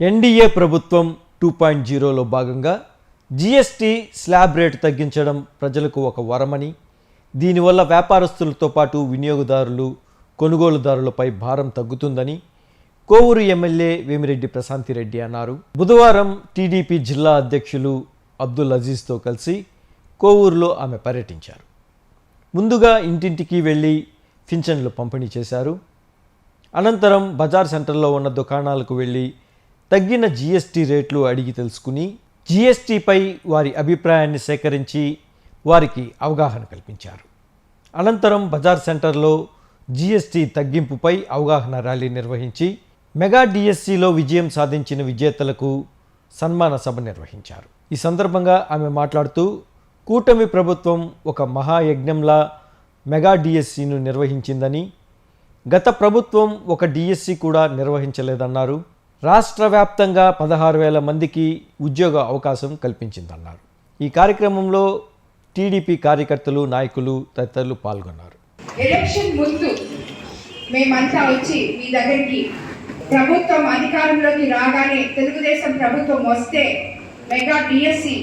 NDA ప్రభుత్వం two point జీరోలో భాగంగా జీఎస్టీ స్లాబ్ రేటు తగ్గించడం ప్రజలకు ఒక వరమని దీనివల్ల వ్యాపారస్తులతో పాటు వినియోగదారులు కొనుగోలుదారులపై భారం తగ్గుతుందని కోవూరు ఎమ్మెల్యే వేమిరెడ్డి ప్రశాంతిరెడ్డి అన్నారు. బుధవారం టీడీపీ జిల్లా అధ్యక్షులు అబ్దుల్ అజీజ్తో కలిసి కోవూరులో ఆమె పర్యటించారు. ముందుగా ఇంటింటికి వెళ్ళి పింఛన్లు పంపిణీ చేశారు. అనంతరం బజార్ సెంటర్లో ఉన్న దుకాణాలకు వెళ్ళి తగ్గిన జీఎస్టీ రేట్లు అడిగి తెలుసుకుని జీఎస్టీపై వారి అభిప్రాయాన్ని సేకరించి వారికి అవగాహన కల్పించారు. అనంతరం బజార్ సెంటర్లో జీఎస్టీ తగ్గింపుపై అవగాహన ర్యాలీ నిర్వహించి మెగా డిఎస్సిలో విజయం సాధించిన విజేతలకు సన్మాన సభ నిర్వహించారు. ఈ సందర్భంగా ఆమె మాట్లాడుతూ కూటమి ప్రభుత్వం ఒక మహాయజ్ఞంలా మెగా డిఎస్సిను నిర్వహించిందని గత ప్రభుత్వం ఒక డిఎస్సి కూడా నిర్వహించలేదన్నారు. రాష్ట్ర వ్యాప్తంగా పదహారు వేల మందికి ఉద్యోగ అవకాశం కల్పించిందన్నారు. ఈ కార్యక్రమంలో టీడీపీ కార్యకర్తలు నాయకులు తదితరులు పాల్గొన్నారు. ఎలక్షన్ ముందు మేమంతా వచ్చి మీ దగ్గరికి ప్రభుత్వం అధికారంలోకి రాగానే తెలుగుదేశం ప్రభుత్వం వస్తే మెగా డిఎస్సి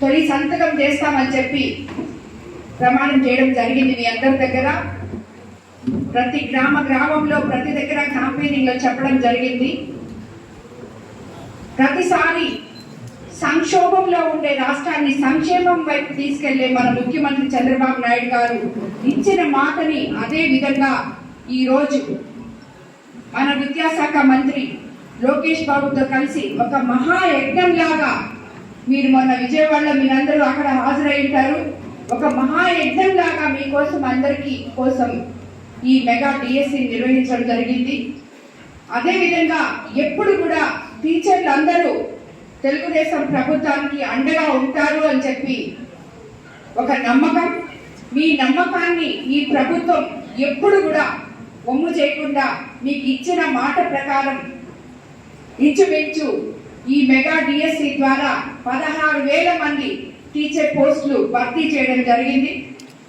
తొలి సంతకం చేస్తామని చెప్పి ప్రమాణం చేయడం జరిగింది మీ అందరి దగ్గర. ప్రతి గ్రామ గ్రామంలో ప్రతి దగ్గర క్యాంపెయినింగ్లో చెప్పడం జరిగింది. ప్రతిసారి సంక్షోభంలో ఉండే రాష్ట్రాన్ని సంక్షేమం వైపు తీసుకెళ్ళే మన ముఖ్యమంత్రి చంద్రబాబు నాయుడు గారు ఇచ్చిన మాటని అదే విధంగా ఈ రోజు మన విద్యాశాఖ మంత్రి లోకేష్ బాబుతో కలిసి ఒక మహాయజ్ఞం లాగా మీరు మొన్న విజయవాడలో మీరందరూ అక్కడ హాజరై ఉంటారు. ఒక మహాయజ్ఞం లాగా మీకోసం అందరికీ కోసం ఈ మెగా డిఎస్సి నిర్వహించడం జరిగింది. అదేవిధంగా ఎప్పుడు కూడా టీచర్లు అందరూ తెలుగుదేశం ప్రభుత్వానికి అండగా ఉంటారు అని చెప్పి ఒక నమ్మకం. మీ నమ్మకాన్ని ఈ ప్రభుత్వం ఎప్పుడు కూడా ఒమ్ము చేయకుండా మీకు ఇచ్చిన మాట ప్రకారం ఇంచుమించు ఈ మెగా డిఎస్సి ద్వారా పదహారు వేల మంది టీచర్ పోస్టులు భర్తీ చేయడం జరిగింది.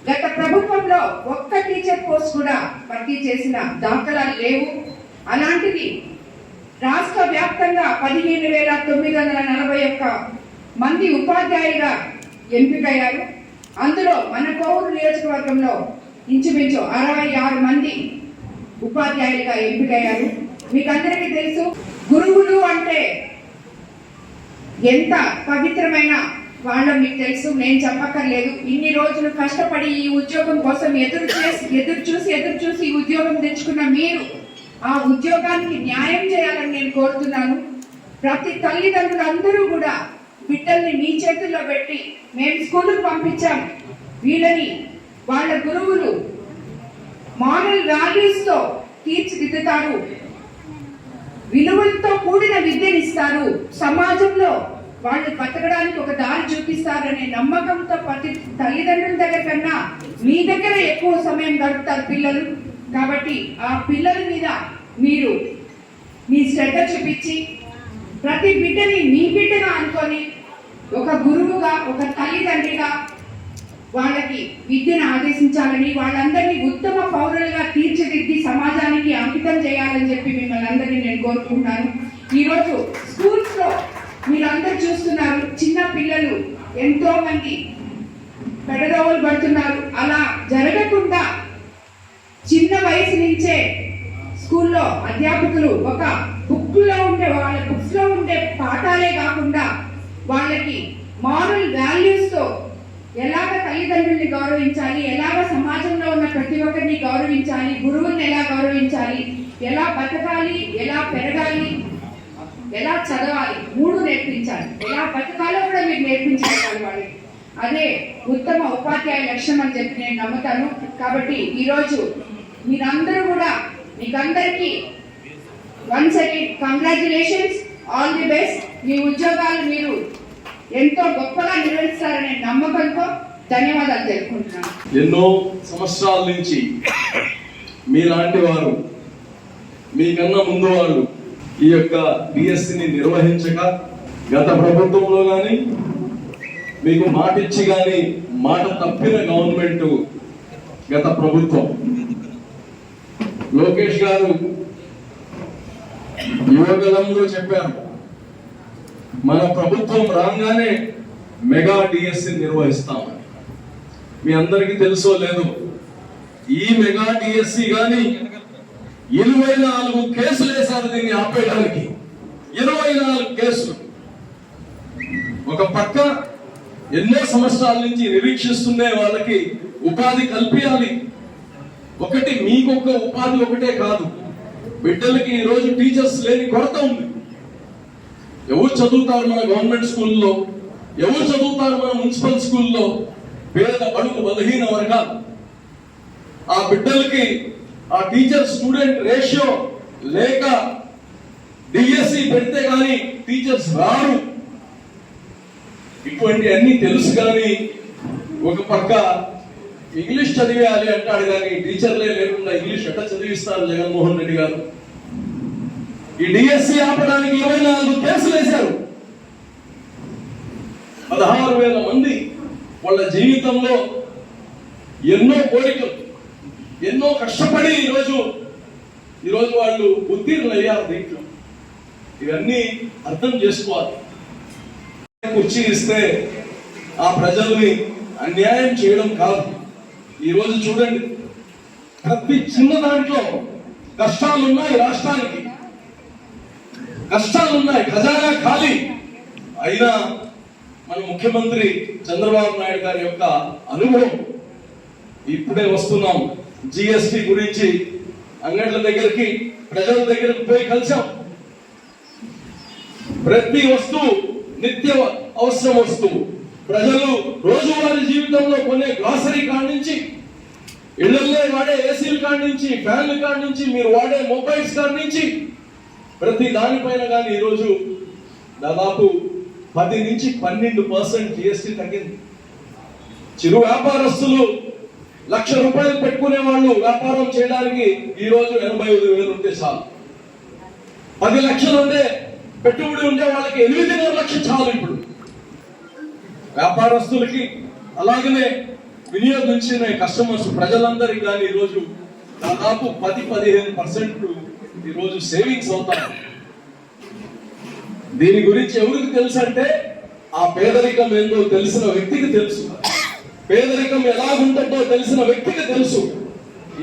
గత ప్రభుత్వంలో ఒక్క టీచర్ పోస్ట్ కూడా భర్తీ చేసిన దాఖలాలు లేవు. అలాంటిది రాష్ట్ర వ్యాప్తంగా పదిహేను వేల తొమ్మిది వందల నలభై ఒక్క మంది ఉపాధ్యాయులుగా ఎంపికయ్యారు. అందులో మన కోవూరు నియోజకవర్గంలో ఇంచుమించు అరవై ఆరు మంది ఉపాధ్యాయులుగా ఎంపికయ్యారు. మీకు అందరికీ తెలుసు గురువులు అంటే ఎంత పవిత్రమైన వాళ్ళ మీకు తెలుసు నేను చెప్పక్కర్లేదు. ఇన్ని రోజులు కష్టపడి ఈ ఉద్యోగం కోసం ఎదురు చేసి ఎదురు చూసి ఎదురు చూసి ఈ ఉద్యోగం తెచ్చుకున్న మీరు ఆ ఉద్యోగానికి న్యాయం చేయాలని నేను కోరుతున్నాను. ప్రతి తల్లిదండ్రులు అందరూ కూడా బిడ్డల్ని మీ చేతుల్లో పెట్టి మేము స్కూల్కి పంపించాం. వీళ్ళని వాళ్ళ గురువులు మారల్ వాల్యూస్తో తీర్చిదిద్దుతారు. విలువలతో కూడిన విద్యనిస్తారు. సమాజంలో వాళ్ళు బతకడానికి ఒక దారి చూపిస్తారనే నమ్మకంతో ప్రతి తల్లిదండ్రుల దగ్గర కన్నా మీ దగ్గర ఎక్కువ సమయం గడుపుతారు పిల్లలు. కాబట్టి ఆ పిల్లల మీద మీరు మీ శ్రద్ధ చూపించి ప్రతి బిడ్డని మీ బిడ్డగా అనుకొని ఒక గురువుగా ఒక తల్లిదండ్రిగా వాళ్ళకి విద్యను ఆదేశించాలని వాళ్ళందరినీ ఉత్తమ పౌరులుగా తీర్చిదిద్ది సమాజానికి అంకితం చేయాలని చెప్పి మిమ్మల్ని అందరినీ నేను కోరుకుంటున్నాను. ఈరోజు స్కూల్స్లో మీరందరూ చూస్తున్నారు చిన్న పిల్లలు ఎంతో మంది పెడదోవలు పడుతున్నారు. అలా జరగకుండా చిన్న వయసు నుంచే స్కూల్లో అధ్యాపకులు ఒక బుక్లో ఉండే వాళ్ళ బుక్స్లో ఉండే పాఠాలే కాకుండా వాళ్ళకి మారల్ వాల్యూస్తో ఎలాగ తల్లిదండ్రుల్ని గౌరవించాలి ఎలాగ సమాజంలో ఉన్న ప్రతి ఒక్కరిని గౌరవించాలి గురువుల్ని ఎలా గౌరవించాలి ఎలా బతకాలి ఎలా పెరగాలి ఎలా చదవాలి? మూడు నేర్పించాలి. ఎలా బతకాలో కూడా మీరు నేర్పించాలి వాళ్ళకి అదే ఉత్తమ ఉపాధ్యాయ లక్ష్యం అని చెప్పి నేను నమ్ముతాను. కాబట్టి ఈరోజు మీరందరూ కూడా మీకందరికీ once again congratulations all the best మీ ఉద్యోగాలు మీరు ఎంతో గొప్పగా నిర్వహిస్తారనే నమ్మకంతో ధన్యవాదాలు తెలుపుకుంటున్నాను. ఎన్నో సంవత్సరాల నుంచి మీలాంటి వారు మీకన్నా ముందు వాళ్ళు ఈ యొక్క బిఎస్సిని నిర్వహించక గత ప్రభుత్వంలో కానీ మీకు మాట ఇచ్చి కానీ మాట తప్పిన గవర్నమెంట్ గత ప్రభుత్వం. లోకేష్ గారు యువగలంలో చెప్పారు మన ప్రభుత్వం రాగానే మెగా డిఎస్సి నిర్వహిస్తామని. మీ అందరికీ తెలుసో లేదు ఈ మెగా డిఎస్సి కానీ ఇరవై నాలుగు కేసులు వేశారు దీన్ని ఆపేయడానికి. ఇరవై నాలుగు కేసులు. ఒక పక్క ఎన్నో సంవత్సరాల నుంచి నిరీక్షిస్తుండే వాళ్ళకి ఉపాధి కల్పించాలి ఒకటి మీకొక ఉపాధి ఒకటే కాదు. బిడ్డలకి ఈరోజు టీచర్స్ లేని కొరత ఉంది. ఎవరు చదువుతారు మన గవర్నమెంట్ స్కూల్లో? ఎవరు చదువుతారు మన మున్సిపల్ స్కూల్లో? పేద బడుగు బలహీన వర్గాలు. ఆ బిడ్డలకి ఆ టీచర్ స్టూడెంట్ రేషియో లేక డిఎస్సి పెడితే కానీ టీచర్స్ రారు. ఇటువంటి అన్ని తెలుసు కానీ ఒక పక్క ఇంగ్లీష్ చదివేయాలి అంటాడు కానీ టీచర్లే లేకుండా ఇంగ్లీష్ ఎట్లా చదివిస్తారు జగన్మోహన్ రెడ్డి గారు? ఈ డిఎస్సి ఆపడానికి ఇరవై నాలుగు కేసులు వేశారు. పదహారు వేల మంది వాళ్ళ జీవితంలో ఎన్నో కోరికలు. ఎన్నో కష్టపడి ఈరోజు ఈరోజు వాళ్ళు ఉత్తీర్ణులు అయ్యారు దీంట్లో. ఇవన్నీ అర్థం చేసుకోవాలి. కుర్చీ ఇస్తే ఆ ప్రజల్ని అన్యాయం చేయడం కాదు. ఈరోజు చూడండి ప్రతి చిన్న దాంట్లో కష్టాలున్నాయి రాష్ట్రానికి. కష్టాలున్నాయి ఖజానా ఖాళీ. అయినా మన ముఖ్యమంత్రి చంద్రబాబు నాయుడు గారి యొక్క అనుభవం. ఇప్పుడే వస్తున్నాం. జిఎస్టి గురించి అంగడ్ల దగ్గరికి ప్రజల దగ్గరకు పోయి కలిసాం. ప్రతి వస్తువు నిత్య అవసరం వస్తువు ప్రజలు రోజువారీ జీవితంలో కొనే గ్లాసరీ కాడి నుంచి ఇళ్ళలో వాడే ఏసీలు కాడి నుంచి ఫ్యాన్లు కాడి నుంచి మీరు వాడే మొబైల్స్ కాడి నుంచి ప్రతి దానిపైన కానీ ఈరోజు దాదాపు పది నుంచి పన్నెండు పర్సెంట్ జిఎస్టీ తగ్గింది. చిరు వ్యాపారస్తులు లక్ష రూపాయలు పెట్టుకునే వాళ్ళు వ్యాపారం చేయడానికి ఈ రోజు ఎనభై ఐదు వేలు ఉంటే చాలు. పది లక్షలు ఉంటే పెట్టుబడి ఉంటే వాళ్ళకి ఎనిమిదిన్నర లక్షలు చాలు ఇప్పుడు. వ్యాపారస్తులకి అలాగనే వినియోగించిన కస్టమర్స్ ప్రజలందరికీ కానీ ఈరోజు దాదాపు పది పదిహేను పర్సెంట్ ఈరోజు సేవింగ్స్ అవుతారు దీని గురించి ఎవరికి తెలుసు అంటే ఆ పేదరికం ఏందో తెలిసిన వ్యక్తికి తెలుసు. పేదరికం ఎలా ఉంటుందో తెలిసిన వ్యక్తికి తెలుసు.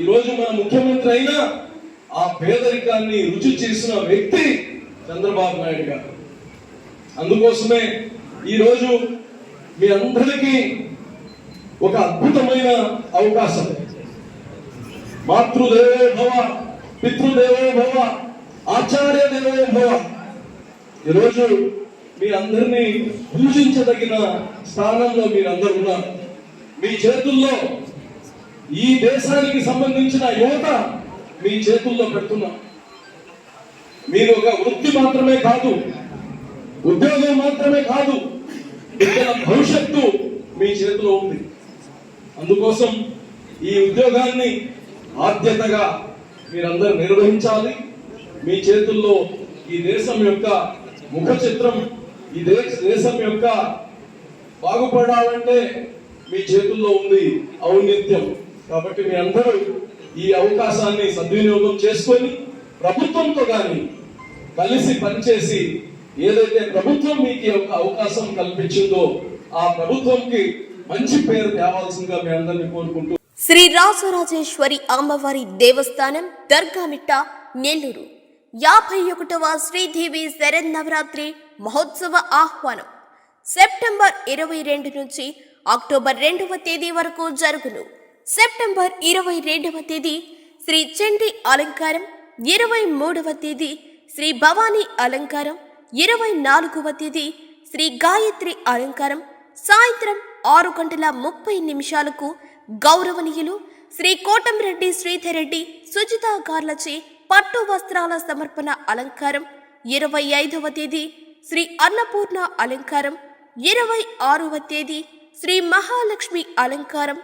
ఈరోజు మన ముఖ్యమంత్రి అయినా ఆ పేదరికాన్ని రుచి చేసిన వ్యక్తి చంద్రబాబు నాయుడు గారు. అందుకోసమే ఈరోజు మీ అందరికీ ఒక అద్భుతమైన అవకాశం. మాతృదేవో భవ పితృదేవో భవ ఆచార్య దేవో భవ ఈరోజు మీ అందరినీ పూజించదగిన స్థానంలో మీరందరూ ఉన్నారు. మీ చేతుల్లో ఈ దేశానికి సంబంధించిన యువత మీ చేతుల్లో పెడుతున్నాం. మీరు ఒక వృత్తి మాత్రమే కాదు ఉద్యోగం మాత్రమే కాదు బిడ్డల భవిష్యత్తు మీ చేతిలో ఉంది. అందుకోసం ఈ ఉద్యోగాన్ని ఆద్యతగా మీరందరూ నిర్వహించాలి. మీ చేతుల్లో ఈ దేశం యొక్క ముఖ చిత్రం ఈ దేశ దేశం యొక్క బాగుపడాలంటే మీ చేతుల్లో ఉంది ఔన్నిత్యం. కాబట్టి మీ అందరూ ఈ అవకాశాన్ని సద్వినియోగం చేసుకొని ప్రభుత్వంతో కానీ కలిసి పనిచేసి ఏదైతే ప్రభుత్వం మీకు ఒక అవకాశం కల్పించిందో ఆ ప్రభుత్వంకి మంచి పేరు తేవాల్సిందిగా మీ అందరినీ కోరుకుంటూ శ్రీ రాజరాజేశ్వరి అమ్మవారి దేవస్థానం దర్గామిట్ట నెల్లూరు. యాభై ఒకటవ శ్రీదేవి శరన్నవరాత్రి మహోత్సవ ఆహ్వానం. సెప్టెంబర్ ఇరవై రెండు నుంచి అక్టోబర్ రెండవ తేదీ వరకు జరుగును. సెప్టెంబర్ ఇరవై రెండవ తేదీ శ్రీ చండి అలంకారం. ఇరవై మూడవ తేదీ శ్రీ భవానీ అలంకారం. ఇరవై నాలుగవ తేదీ శ్రీ గాయత్రి అలంకారం. సాయంత్రం ఆరు గంటల ముప్పై నిమిషాలకు గౌరవనీయులు శ్రీ కోటంరెడ్డి శ్రీధర్ రెడ్డి సుజిత గార్లచే పట్టు వస్త్రాల సమర్పణ అలంకారం. ఇరవై ఐదవ తేదీ శ్రీ అన్నపూర్ణ అలంకారం. ఇరవై ఆరవ తేదీ శ్రీ మహాలక్ష్మి అలంకారం.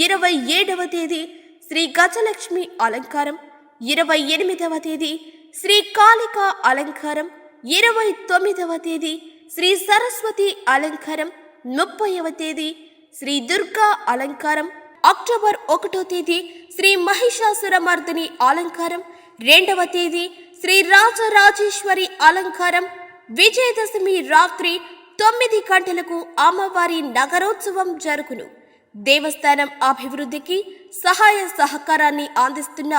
ఇరవై ఏడవ తేదీ శ్రీ గజలక్ష్మి అలంకారం. ఇరవై ఎనిమిదవ తేదీ శ్రీ కాళిక అలంకారం. ఇరవై తొమ్మిదవ తేదీ శ్రీ సరస్వతి అలంకారం. ముప్పైవ తేదీ శ్రీ దుర్గా అలంకారం. అక్టోబర్ ఒకటో తేదీ శ్రీ మహిషాసురమర్దిని అలంకారం. రెండవ తేదీ శ్రీ రాజరాజేశ్వరి అలంకారం. విజయదశమి రాత్రి తొమ్మిది గంటలకు అమ్మవారి నగరోత్సవం జరుగును. దేవస్థానం అభివృద్ధికి సహాయ సహకారాన్ని అందిస్తున్న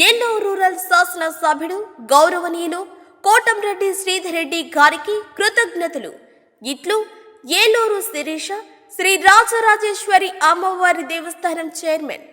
నెల్లూరు రూరల్ శాసనసభ్యుడు గౌరవనీయులు కోటంరెడ్డి శ్రీధరెడ్డి గారికి కృతజ్ఞతలు. ఇట్లు ఏలూరు శిరీష శ్రీ రాజరాజేశ్వరి అమ్మవారి దేవస్థానం చైర్మన్